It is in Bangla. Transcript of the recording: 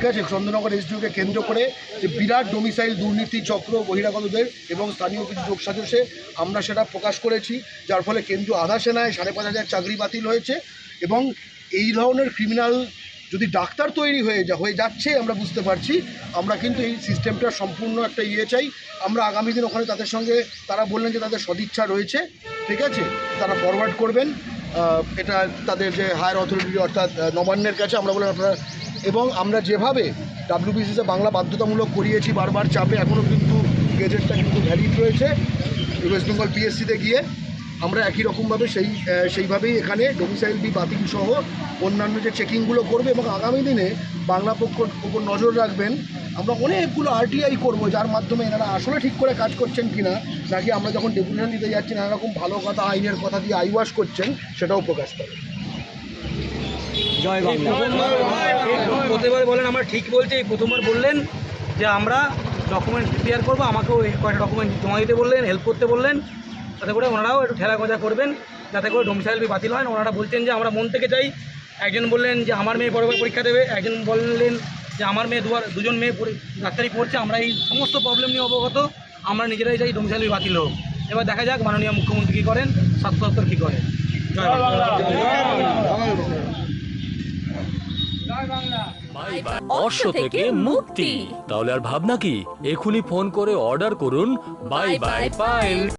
ঠিক আছে, চন্দ্রনগর এসডিওকে কেন্দ্র করে যে বিরাট ডোমিসাইল দুর্নীতি চক্র, বহিরাগতদের এবং স্থানীয় কিছু যোগ সাজসে আমরা সেটা প্রকাশ করেছি। যার ফলে কেন্দ্র আধা সেনায় সাড়ে পাঁচ হাজার চাকরি বাতিল হয়েছে এবং এই ধরনের ক্রিমিনাল যদি ডাক্তার তৈরি হয়ে যা, হয়ে যাচ্ছে আমরা বুঝতে পারছি। আমরা কিন্তু এই সিস্টেমটা সম্পূর্ণ একটা ইয়ে চাই। আমরা আগামী দিন ওখানে তাদের সঙ্গে, তারা বললেন যে তাদের সদিচ্ছা রয়েছে, ঠিক আছে? তারা ফরওয়ার্ড করবেন। এটা তাদের যে হায়ার অথরিটি অর্থাৎ নবান্নের কাছে আমরা বললাম, আপনারা এবং আমরা যেভাবে ডাব্লিউবিসিসে বাংলা বাধ্যতামূলক করিয়েছি বারবার চাপে এখনও কিন্তু গেজেটটা কিন্তু ভ্যালিড রয়েছে। ওয়েস্ট বেঙ্গল পিএসসিতে গিয়ে আমরা একই রকমভাবে সেই সেইভাবেই এখানে ডোমিসাইল বি বাতিল সহ অন্যান্য যে চেকিংগুলো করবে এবং আগামী দিনে বাংলা পক্ষ উপর নজর রাখবেন আমরা অনেকগুলো আরটিআই করব যার মাধ্যমে এনারা আসলে ঠিক করে কাজ করছেন কিনা নাকি আমরা যখন ডেপুটেশন দিতে যাচ্ছি নানা রকম ভালো কথা আইনের কথা দিয়ে আইওয়াশ করছেন সেটাও প্রকাশ পাবে। জয় বাংলা। প্রতিবার বলেন আমরা ঠিক বলছি এই প্রথমবার বললেন যে আমরা ডকুমেন্ট প্রিপেয়ার করব আমাকেও এই কয়টা ডকুমেন্ট জমা দিতে বললেন হেল্প করতে বললেন তাতে করে ওনারাও একটু ঠেলা গজা করবেন যাতে করে ডোমিসাইল বাতিল হয়। ওনারা বলছেন যে আমরা মন থেকে চাই একজন বললেন যে আমার মেয়ে পরে পরীক্ষা দেবে। একজন বললেন যে আমার মেয়ে দুবার দুজন মেয়ে ডাক্তারি পড়ছে আমরা এই সমস্ত প্রবলেম নিয়ে অবগত। আমরা নিজেরাই চাই ডোমিসাইল বাতিল হোক। এবার দেখা যাক মাননীয় মুখ্যমন্ত্রী কী করেন স্বাস্থ্য দপ্তর কী করেন জয় বাংলা। অশ্ব থেকে মুক্তি। তাহলে আর ভাবনা কি? এখনই ফোন করে অর্ডার করুন। Bye bye. পাইল।